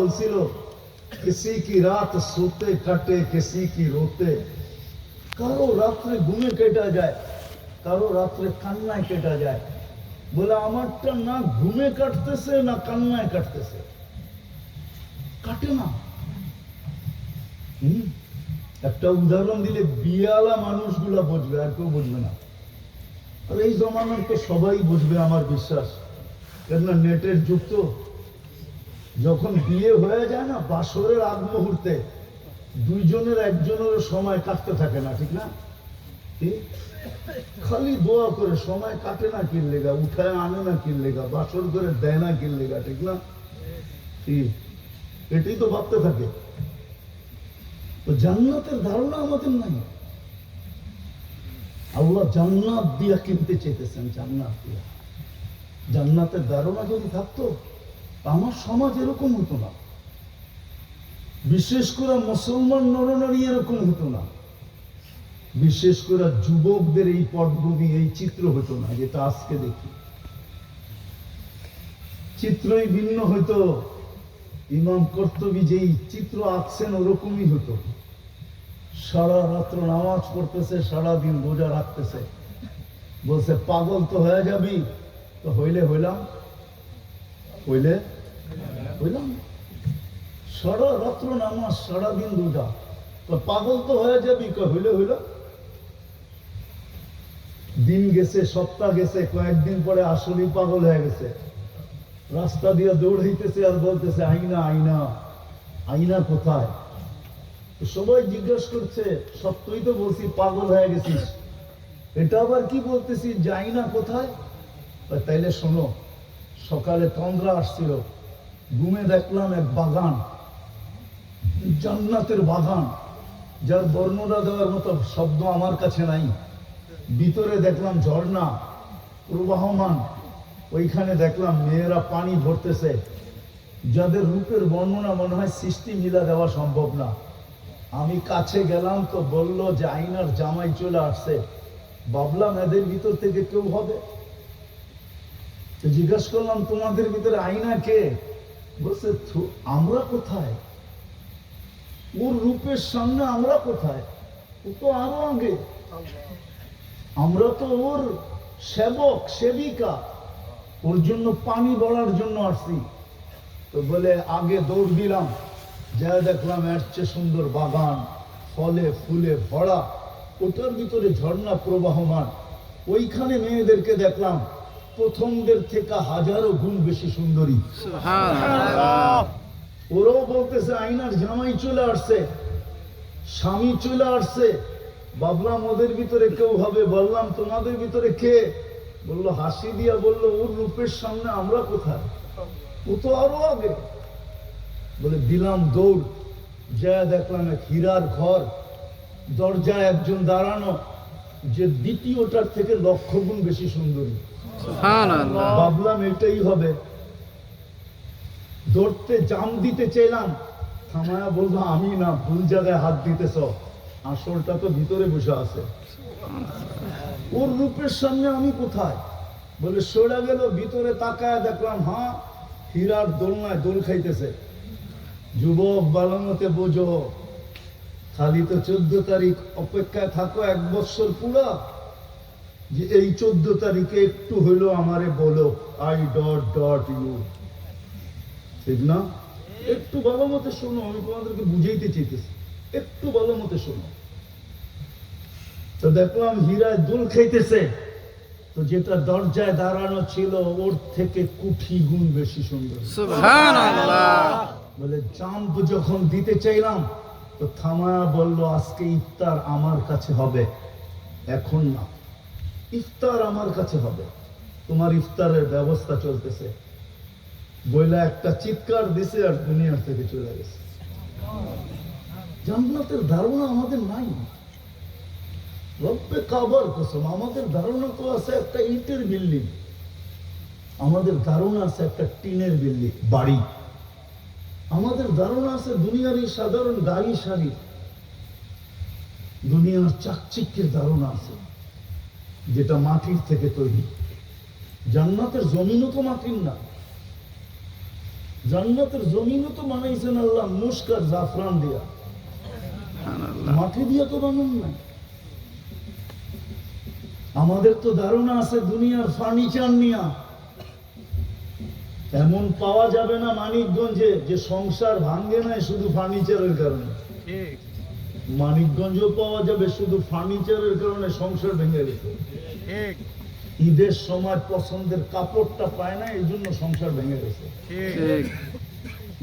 বলছিল, কিসি কি রাত সোতে কাটে, কিসি কি রোতে? কারও রাত্রে ঘুমে কেটা যায়, কারও রাত্রে কান্নায় কেটা যায়। বলে, আমারটা না ঘুমে কাটতেছে, না কান্নায় কাটতেছে। কাটে না। একটা উদাহরণ দিলে বিয়ালা মানুষগুলা বুঝবে, আর কেউ বুঝবে না। আর এই জমানার তো সবাই বুঝবে, আমার বিশ্বাস। কেননা নেটের যুক্ত যখন বিয়ে হয়ে যায় না, বাসরের আগ মুহূর্তে দুইজনের একজনের সময় কাটতে থাকে না, ঠিক না? খালি দোয়া করে সময় কাটে না কিন লেগা, উঠায় আনে না কিন লেগা, বাসর করে দেয় না কিন লেগা, ঠিক না? এটাই তো ভাবতে থাকে। তো জান্নাতের ধারণা আমাদের নাই। আল্লাহ জান্নাত দিয়া কিনতে চেয়েছেন জান্নাত দিয়া। জান্নাতের ধারণা যদি থাকতো আমার সমাজ এরকম হতো না। বিশেষ করে মুসলমান নরনারী এরকম হতো না। বিশেষ করে যুবকদের এই পটভূমি, এই চিত্র হতো না, যেটা আজকে দেখি। চিত্রই ভিন্ন হতো। ইমাম কর্তবী যেই চিত্র আঁকছেন, ওরকমই হতো। সারা রাত্র নামাজ পড়তেছে সারা দিন রোজা রাখতেছে। বলছে, পাগল তো হয়ে যাবি, তো হইলে হইলাম। হইলে নামাজ সারা তো পাগল তো হয়ে যাবি হইলে দিন গেছে, সপ্তাহ গেছে, কয়েকদিন পরে আসলেই পাগল হয়ে গেছে। রাস্তা দিয়ে দৌড়াইতেছে আর বলতেছে, আইনা আইনা আইনা কোথায়? সবাই জিজ্ঞেস করছে, সত্যই তো বলছি পাগল হয়ে গেছিস। এটা আবার কি বলতেছি যে কোথায়? তাইলে শোনো, সকালে তন্দ্রা আসছিল। ঘুমে দেখলাম এক বাগান, জান্নাতের বাগান, যার বর্ণনা দেওয়ার মতো শব্দ আমার কাছে নাই। ভিতরে দেখলাম ঝর্ণা, প্রবাহমান, ওইখানে দেখলাম মেয়েরা পানি ভরতেছে। যাদের রূপের বর্ণনা মনে হয় সৃষ্টি মিলা দেওয়া সম্ভব না। আমি কাছে গেলাম তো বলল যে আইনার জামাই চলে আসছে। ভাবলাম এদের ভিতর থেকে কেউ হবে? জিজ্ঞাসা করলাম, তোমাদের ভিতরে আইনা কে? বলছে আমরা কোথায়? ওর রূপের সামনে আমরা কোথায়? ও তো আরও আগে। আমরা তো ওর সেবক, সেবিকা। ওর জন্য পানি বলার জন্য আসছি। তো বলে, আগে দৌড় দিলাম। যা দেখলাম, এর চেয়ে সুন্দর বাগান। ফলে ফুলে ভরা। ওটার ভিতরে ঝর্ণা প্রবাহমান। ওইখানে মেয়েদেরকে দেখলাম। প্রথমদের থেকে হাজারো গুণ বেশি সুন্দরী। ওরাও বলতেছে আইনার জামাই চলে আসছে স্বামী চলে আসছে। ভাবলাম ওদের ভিতরে কেউ হবে বললাম তোমাদের ভিতরে কে? বলল হাসি দিয়া বলল ওর রূপের সামনে আমরা কোথায়? ও তো আরও আগে। বলে দিলাম দৌড় যা দেখলাম এক হীরার ঘর দরজায় একজন দাঁড়ানো যে দ্বিতীয়টার থেকে লক্ষ গুণ বেশি সুন্দরী। ভাবলাম এটাই হবে। ধরতে জাম দিতে চাইলাম। থামায়া বলব আমি না ভুল জায়গায় হাত দিতেছ। আসলটা তো ভিতরে বসে আছে। ওর রূপের সামনে আমি কোথায়? বলে সরে গেল ভিতরে তাকায় দেখলাম হ্যাঁ হীরার দোলনায় দোল খাইতেছে। যুবক বালামতে বোঝো খালি তো চোদ্দ তারিখ অপেক্ষায় থাকো এক বছর পুরা। যে এই চোদ্দ তারিখে একটু হইল আমারে বলো আই ডট ডট ইউ ঠিক না? একটু ভালো মতো শোনো আমি তোমাদেরকে বুঝাইতে চাইতেছি। একটু ভালো মতো শোনো। তো দেখলাম হীরায় দুল খাইতেছে। তো যেটা দরজায় দাঁড়ানো ছিল ওর থেকে কুঠি গুণ বেশি সুন্দর। বলে জাম্প যখন দিতে চাইলাম তো থামায়া বলল, আজকে ইফতার আমার কাছে হবে। এখন না। ইফতার আমার কাছে হবে। তোমার ইফতারের ব্যবস্থা চলতেছে। বইলা একটা চিৎকার দিছে আর দুনিয়ার থেকে চলে গেছে। জান্নাতের ধারণা আমাদের নাই। রব্বে কাবার কসম, আমাদের ধারণা তো আছে একটা ইটের বিল্ডিং। আমাদের ধারণা আছে একটা টিনের বিল্ডিং, বাড়ি। আমাদের ধারণা আছে দুনিয়ার এই সাধারণ গাড়ি সারি দুনিয়ার চাকচিক্যের ধারণা আছে যেটা মাটির থেকে তৈরি। জান্নাতের জমিনও তো মাটির না। জান্নাতের জমিনও তো বানাইছেন আল্লাহ মুস্কার জাফরান দিয়া। মাটি দিয়ে তো বানান না আমাদের তো ধারণা আছে দুনিয়ার ফার্নিচার নিয়া এমন পাওয়া যাবে না মানিকগঞ্জে যে সংসার ভাঙ্গে নাই শুধু ফার্নিচারের কারণে। ঠিক। মানিকগঞ্জও পাওয়া যাবে শুধু ফার্নিচারের কারণে সংসার ভেঙে গেছে। ঈদের সময় পছন্দের কাপড়টা পায় না এই জন্য সংসার ভেঙে গেছে।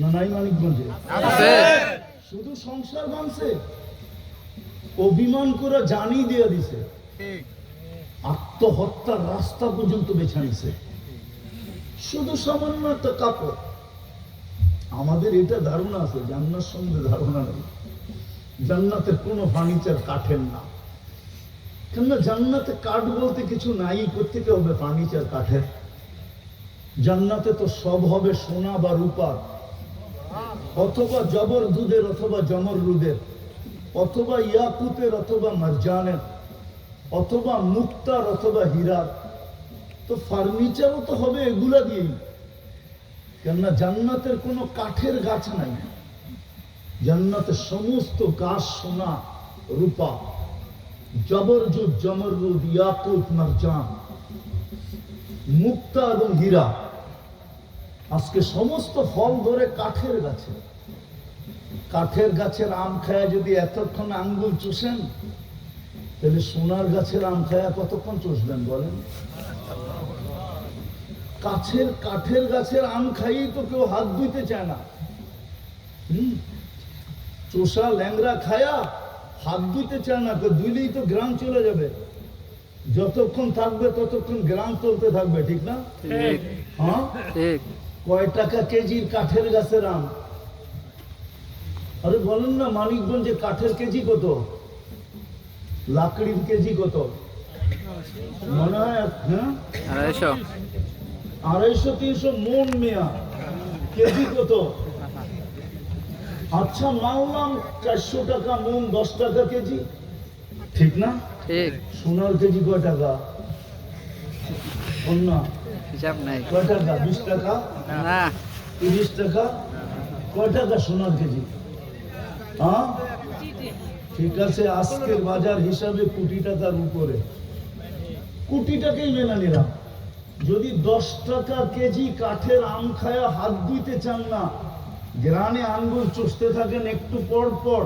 না নাই মানিকগঞ্জে? শুধু সংসার ভাঙছে অভিমান করে জানি দিয়ে দিছে। আত্মহত্যার রাস্তা পর্যন্ত বেছে নিছে। শুধু সামান্য একটা কাপড়। আমাদের এটা ধারণা আছে, জান্নার সম্বন্ধে ধারণা নেই। জান্নাতের কোনো ফার্নিচার কাঠের না। কেননা জান্নাতে কাঠ বলতে কিছু নাই কোথেকে হবে ফার্নিচার কাঠের? জান্নাতে তো সব হবে সোনা বা রূপার অথবা জবর দুধের অথবা জমর রুদের, অথবা ইয়াকুতের অথবা মারজানের, অথবা মুক্তার অথবা হীরার। তো ফার্নিচারও তো হবে এগুলা দিয়েই। কেননা জান্নাতের কোনো কাঠের গাছ নাই। জান্নাতের সমস্ত গাছ সোনা, রূপা। জবরজুদ জমরুদ ইয়াকুত মারজান। মুক্তা এবং হীরা। আজকে সমস্ত ফল ধরে কাঠের গাছে। কাঠের গাছের আম খায় যদি এতক্ষণ আঙ্গুল চুষেন, তাহলে সোনার গাছের আম খায়া কতক্ষণ চষবেন বলেন? কাছের কাঠের গাছের আম খাইয়েই তো কেউ হাত ধুইতে চায় না। হুম? চোষা ল্যাংরা খায়া হাত ধুইতে চায় না ধুইলেই তো গ্রাম চলে যাবে। যতক্ষণ থাকবে ততক্ষণ গ্রাম চলতে থাকবে ঠিক না? হ্যাঁ? কয় টাকা কেজির কাঠের গাছের আম? আরে বলেন না মানিকগঞ্জে কাঠের কেজি কত? লাকড়ির কেজি কত? মনে হয় হ্যাঁ? আড়াইশো তিনশো মন মেয়া কেজি কত? আচ্ছা মানলাম চারশো টাকা মন দশ টাকা কেজি। ঠিক না? সোনার কেজি কয় টাকা? অন্য হিসাব নাই। কয় টাকা? বিশ টাকা? না। তিরিশ টাকা? কয় টাকা সোনার কেজি? হ্যাঁ? ঠিক আছে আজকের বাজার হিসাবে কোটি টাকার উপরে। কোটি টাকাই মেনে নিলাম। যদি দশ টাকা কেজি কাঠের আম খায়া হাত ধুইতে চান না গ্রানে আঙ্গুল চষতে থাকেন একটু পর পর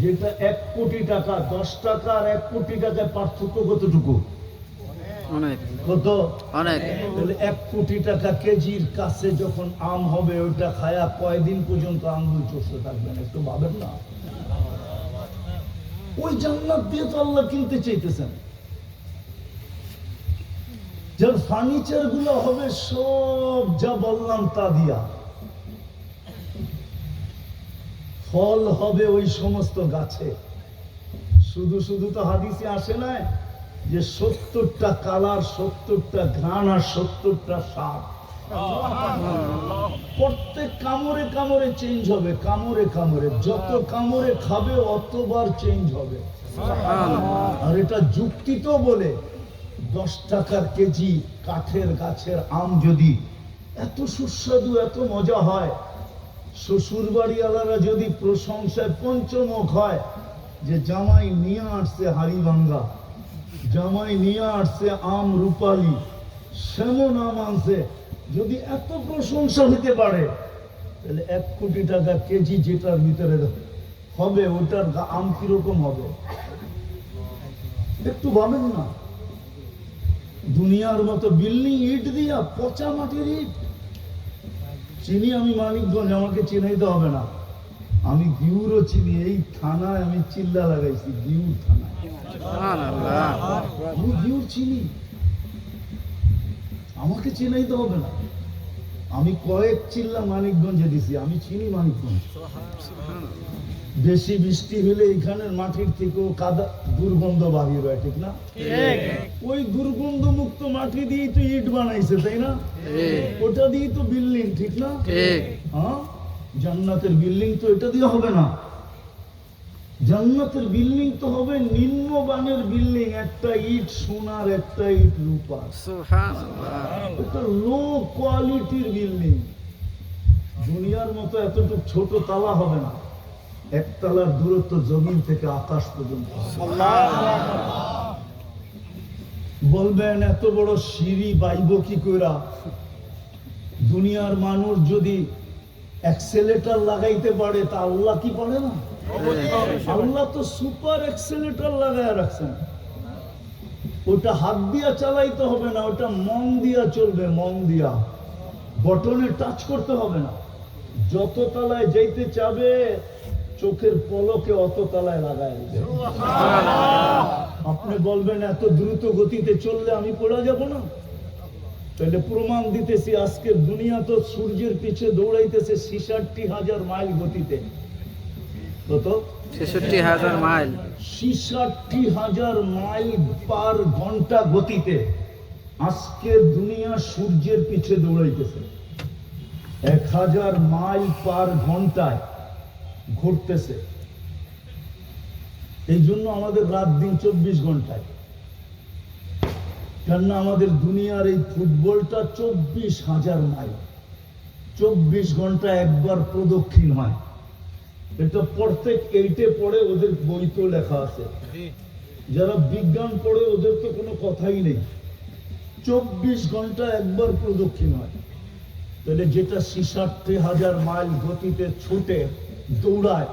যেটা এক কোটি টাকা দশ টাকা আর এক কোটি টাকায় পার্থক্য কতটুকু? কত? অনেক। এক কোটি টাকা কেজির কাছে যখন আম হবে ওইটা খায়া কয়দিন পর্যন্ত আঙ্গুল চষতে থাকবেন? একটু ভাবেন না? ওই জান্নাত দিয়ে তো আল্লাহ কিনতে চাইতেছেন। যার ফার্নিচারগুলো হবে সব, যা বললাম তা দিয়া। ফল হবে ওই সমস্ত গাছে। শুধু শুধু তো হাদিসে আসে না যে সত্তরটা কালার, সত্তরটা ঘ্রাণ আর সত্তরটা স্বাদ। প্রত্যেক কামড়ে কামড়ে চেঞ্জ হবে, কামড়ে কামড়ে। যত কামড়ে খাবে, অতবার চেঞ্জ হবে। আর এটা যুক্তি তো বলে দশ টাকার কেজি কাঠের গাছের আম যদি এত সুস্বাদু, এত মজা হয় শ্বশুর বাড়িওয়ালারা যদি প্রশংসায় পঞ্চমুখ হয় যে জামাই নিয়ে আসছে হাড়ি ভাঙ্গা জামাই নিয়ে আসছে আম রূপালি সেমন আম আনছে, যদি এত প্রশংসা হতে পারে, তাহলে এক কোটি টাকা কেজি যেটার ভিতরে হবে, ওটার আম কীরকম হবে? একটু ভাবেন না। দুনিয়ার মতো বিল্ডিং ইট দিয়া পচা মাটির ইট। চিনি আমি মানিকগঞ্জ আমাকে চিনাইতে হবে না। আমি গিউরও চিনি এই থানায় আমি চিল্লা লাগাইছি গিউর থানায়। আমি গিউর চিনি। আমাকে চিনাইতে হবে না। আমি কয়েক চিল্লা মানিকগঞ্জে দিছি আমি চিনি মানিকগঞ্জ। বেশি বৃষ্টি হলে এখানের মাটির থেকেও কাদা দুর্গন্ধ বাহির হয় ঠিক না? ওই দুর্গন্ধ মুক্ত মাটি দিয়ে তো ইট বানাইছে তাই না? ওটা দিয়ে তো বিল্ডিং ঠিক না? হ্যাঁ? জান্নাতের বিল্ডিং তো এটা দিয়ে হবে না। জান্নাতের বিল্ডিং তো হবে নিম্নমানের বিল্ডিং একটা ইট সোনার একটা ইট রূপার। সুবহানাল্লাহ। এটা লো কোয়ালিটির বিল্ডিং দুনিয়ার মতো এতটুকু ছোট তালা হবে না। এক তালার দূরত্ব জমিন থেকে আকাশ পর্যন্ত বলবেন এত বড় সিঁড়ি বাইব কি কইরা? দুনিয়ার মানুষ যদি অ্যাক্সেলেটার লাগাইতে পারে তা আল্লাহ কি পারে না? আল্লাহ তো সুপার অ্যাক্সেলেটার লাগায় রাখছেন। ওটা হাত দিয়া চালাইতে হবে না, ওটা মন দিয়া চলবে, মন দিয়া। বটনে টাচ করতে হবে না। যত তলায় যাইতে চাবে, চোখের পলকে অত তলায় লাগায় আপনি বলবেন, এত দ্রুত গতিতে চললে আমি পড়া যাব না? তাহলে প্রমাণ দিতেছি, আজকের দুনিয়া তো সূর্যের পিছে দৌড়াইতেছে ছিষট্টি হাজার মাইল গতিতে। কত? ছেষট্টি হাজার মাইল। ছিষট্টি হাজার মাইল পার ঘণ্টা গতিতে আজকের দুনিয়া সূর্যের পিছে দৌড়াইতেছে। এক হাজার মাইল পার ঘন্টায় ঘুরতেছে। এই জন্য আমাদের রাত দিন চব্বিশ ঘন্টায়। কেননা আমাদের দুনিয়ার এই ফুটবলটা চব্বিশ হাজার মাইল। চব্বিশ ঘণ্টা একবার প্রদক্ষিণ হয়। এটা প্রত্যেক এইটে পড়ে ওদের বইতেও লেখা আছে। যারা বিজ্ঞান পড়ে ওদের তো কোনো কথাই নেই। চব্বিশ ঘণ্টা একবার প্রদক্ষিণ হয়। তাহলে যেটা ছিষট্টি হাজার মাইল গতিতে ছুটে দৌড়ায়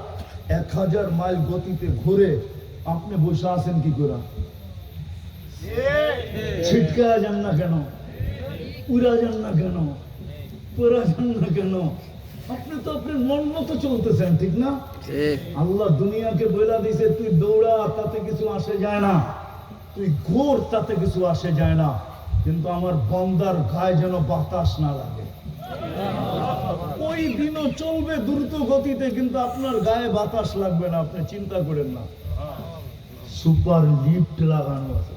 এক হাজার মাইল গতিতে ঘুরে আপনি বসে আছেন কি করে? ছিটকা যান না কেন? উড়া যান না কেন? পড়া যান না কেন? আপনি তো আপনার মন মতো চলতেছেন ঠিক না? আল্লাহ দুনিয়াকে বইলা দিছে তুই দৌড়া তাতে কিছু আসে যায় না। তুই ঘোর তাতে কিছু আসে যায় না। কিন্তু আমার বন্দার গায়ে যেন বাতাস না লাগে। ওই দিনও চলবে দ্রুত গতিতে কিন্তু আপনার গায়ে বাতাস লাগবে না আপনি চিন্তা করেন না। সুপার লিফট লাগানো আছে।